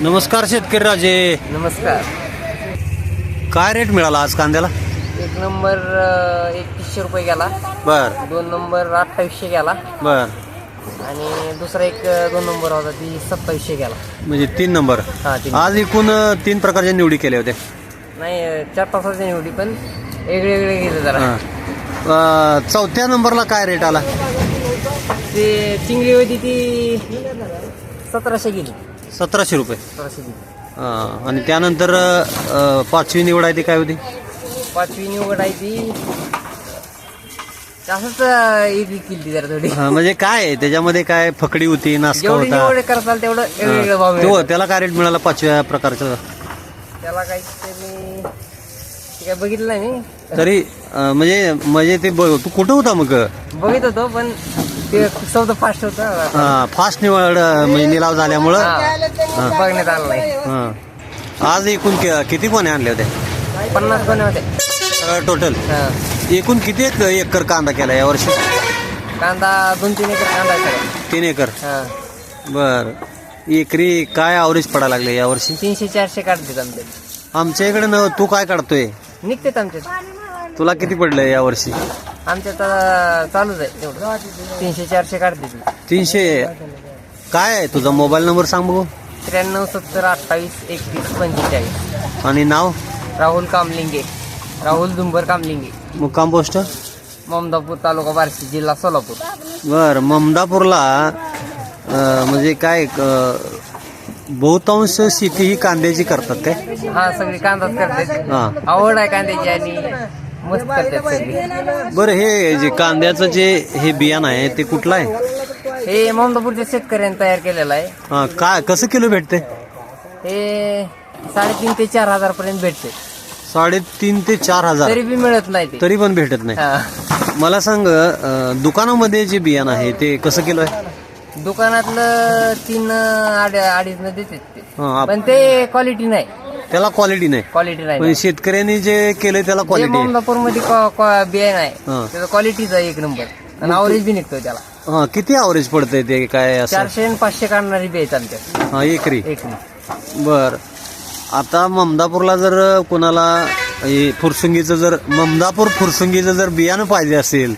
नमस्कार शेतकरी राजे. नमस्कार. काय रेट मिळाला आज कांद्याला? एक नंबर अं, एकतीसशे रुपये गेला. बर. दोन नंबर अठ्ठावीसशे गेला. बर. आणि दुसरा एक अं, दोन नंबर होता ती सत्तावीसशे गेला. म्हणजे तीन नंबर हा तीन आज एकूण अ, तीन प्रकारच्या निवडी केल्या होत्या. नाही अं, चार तासाची निवडी पण वेगळे वेगळे गेले जरा. हा. अ, चौथ्या नंबरला काय रेट आला? ते चिंगळी होती ती सतराशे गेली. सतराशे रुपये सतराशे हा. आणि त्यानंतर अ, पाचवी निवड आहे ती काय होती पाचवी निवड आहे ती अं, वेगळी केली जरा थोडी हा, म्हणजे काय आहे? त्याच्यामध्ये काय फकडी होती नासका जेवढी होता निवड करताल तेवढं वेगवेगळं भाव हा. तो. त्याला काय रेट मिळाला पाचव्या प्रकारचं त्याला ते काय बघितलं नाही तरी अ, म्हणजे म्हणजे ते ब- तू कुठं होता मग बघित होतो पण ते फास्ट होता. फास्ट निवड अ, म्हणजे निलाव झाल्यामुळं. हा. बघण्यात आलं नाही. हा. आज एकूण कि- किती कोणे आणले होते? पन्नास कोणी होते. टोटल हा. एकूण किती एक एकर कांदा केला यावर्षी कांदा दोन तीन एकर कांदा आहे सगळा. तीन एकर. हा. बर. एकरी काय अवरेज पडायला लागले यावर्षी तीनशे चारशे काढतात आमचे. आमच्या इकडे न तू काय काढतोय? निघतात आमचे. तुला किती पडलंय यावर्षी आमच्या तर चालूच आहे तेवढं. तीनशे चारशे काढतात तीनशे? काय आहे? तुझा मोबाईल नंबर सांग बघू. त्र्याण्णव सत्तर अठ्ठावीस एकतीस पंचेचाळीस. आणि नाव? राहुल कामलिंगे. राहुल दुंबर कामलिंगे. मुक्काम पोस्ट? ममदापूर तालुका बार्शी जिल्हा सोलापूर. बर ममदापूरला अं, म्हणजे काय बहुतांश शेती ही कांद्याची करतात काय? हा सगळी कांदाच करतात. हा. आवड आहे कांद्याची आणि मस्त करतात सगळी. बरं हे जे कांद्याचं जे हे बियाणं आहे ते कुठलं आहे? हे ममदापूरच्या शेतकऱ्यांनी तयार केलेलं आहे. हा, काय कसं किलो भेटते हे साडेतीन ते चार हजार पर्यंत भेटते साडेतीन ते चार हजार. तरी बी मिळत नाही ते. तरी पण भेटत नाही. हा. मला सांग अं, दुकानामध्ये जे बियाणं आहे ते कसं किलो आहे? दुकानातलं तीन अडी अडीच न देतात ते. हा, आप- पण ते क्वालिटी नाही. त्याला क्वालिटी नाही. क्वालिटी नाही म्हणजे शेतकऱ्यांनी जे केलंय त्याला जे क्वालिटी आहे ममदापूरमध्ये बियाणं आहे हा. त्याचं क्वालिटीचा एक नंबर आणि अवरेज बी निघतो त्याला. हा किती अवरेज पडतंय ते काय असं? चारशे आणि पाचशे काढणारी बी आहेत आमच्या हा एकरी. एक. बर. आता ममदापूरला जर कोणाला हे फुरसुंगीचं जर ममदापूर फुरसुंगीचं जर बियाणं पाहिजे असेल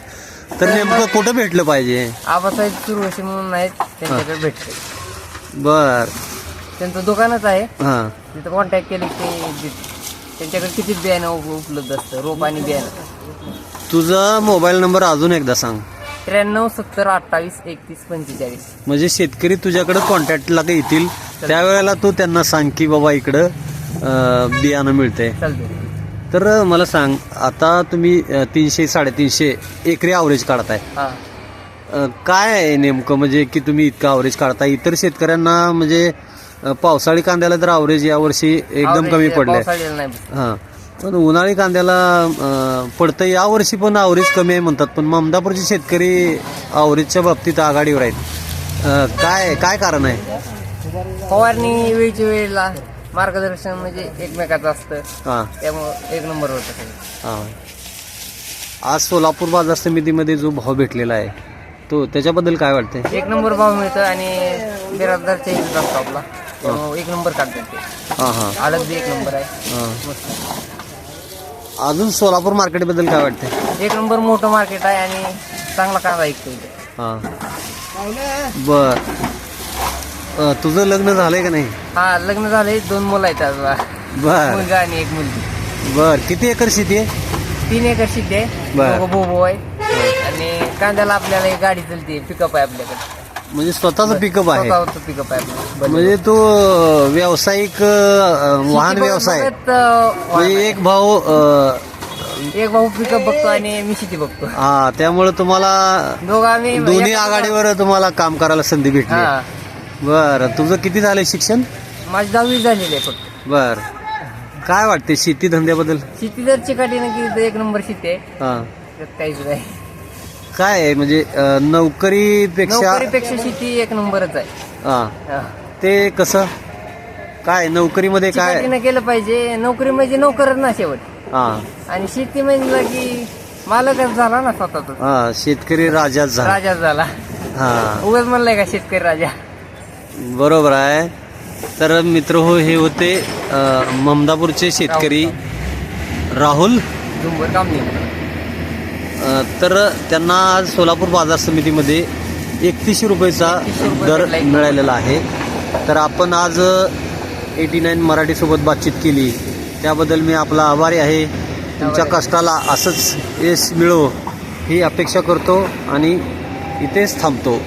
तर नेमकं कुठं भेटलं पाहिजे? आबासाहेब सुरवशी म्हणून आहेत त्यांच्याकडे भेटते बर. त्यांचं दुकानच आहे. हा. तिथं कॉन्टॅक्ट केले की देते. त्यांच्याकडे किती बियाणं उप- उपलब्ध असतं? रोप आणि बियाणं. तुझा मोबाईल नंबर अजून एकदा सांग. त्र्याण्णव सत्तर अठ्ठावीस एकतीस पंचेचाळीस. म्हणजे शेतकरी तुझ्याकडे कॉन्टॅक्टला काही येतील? त्यावेळेला तू त्यांना सांग की बाबा इकडं अं, बियाणं मिळतंय. चालते तर मला सांग आता तुम्ही अं, तीनशे साडेतीनशे एकरी अवरेज काढताय. हा. अं, काय आहे नेमकं? म्हणजे की तुम्ही इतकं अवरेज काढताय? इतर शेतकऱ्यांना म्हणजे अं, पावसाळी कांद्याला तर अवरेज यावर्षी एकदम कमी पडलंय. पावसाळ्याला नाही हा. पण उन्हाळी कांद्याला अं, पडतं यावर्षी पण अवरेज कमी आहे म्हणतात. पण ममदापूरचे शेतकरी अवरेजच्या बाबतीत आघाडीवर आहेत. अं, काय काय कारण आहे? फवारणी वेळच्या वेळेला मार्गदर्शन म्हणजे एकमेकाचं असतं. हा. त्यामुळं एक नंबर होतं सगळं. हा. आज सोलापूर बाजार समितीमध्ये जो भाव भेटलेला आहे तो त्याच्याबद्दल काय वाटतंय? एक नंबर भाव मिळतं आणि बिराजदारच्या इथं असतो आपला. एक नंबर काढतात ते. हा हा. बी एक नंबर आहे. हा. मस्त. अजून सोलापूर मार्केटबद्दल काय वाटतंय? एक नंबर मोठं मार्केट आहे आणि चांगला कांदा ऐकतो इथे हा. बर. अं, तुझं लग्न झालंय का नाही? हा लग्न झाले दोन मुलं आहेत आज. बर. मुलगा आणि एक मुलगी. बर. किती एकर शेती आहे? तीन एकर शेती आहे. बर. दोघं बोबो आहे. आणि कांद्याला आपल्याला एक गाडी चलते. पिकअप आहे आपल्याकडे. म्हणजे स्वतःचं पिकअप आहे. स्वतःचं पिकअप आहे. म्हणजे तो व्यावसायिक अं, वाहन शेती व्यवसाय. बघत, अं, म्हणजे एक भाऊ अं, एक भाऊ पिकअप बघतो आणि मी शेती बघतो. हा त्यामुळे तुम्हाला दोघं आम्ही दोन्ही एका- आघाडीवर तुम्हाला काम करायला संधी भेटली. हा. बर तुझं किती झालंय शिक्षण? माझी दहावी झालेली आहे फक्त. बर. काय वाटते शेती धंद्याबद्दल? शेती जर चिकाटीनं की तर एक नंबर शेती आहे. हा. त्यात काहीच नाही. काय आहे? म्हणजे अं, नोकरीपेक्षा नोकरीपेक्षा शेती एक नंबरच आहे. हा. हा. ते कसं? काय नोकरीमध्ये काय? चिकाटीनं केलं पाहिजे. नोकरी म्हणजे नोकरच ना शेवट. हा. आणि शेती म्हणलं की मालकच झाला ना स्वतःच. हा शेतकरी राजाच झाला. राजाच झाला. हा. उगाच म्हणलाय का शेतकरी राजा? बरोबर आहे. तर मित्र हो हे होते अ, ममदापूरचे शेतकरी राहुल. झुंबर कामणी तर त्यांना आज सोलापूर बाजार समितीमध्ये एकतीसशे रुपयेचा 31 रुपये दर. मिळालेला आहे. तर आपण आज एटी नाईन मराठीसोबत बातचीत केली. त्याबद्दल मी आपला आभारी आहे. तुमच्या कष्टाला असंच यश मिळो ही अपेक्षा करतो आणि इथेच थांबतो.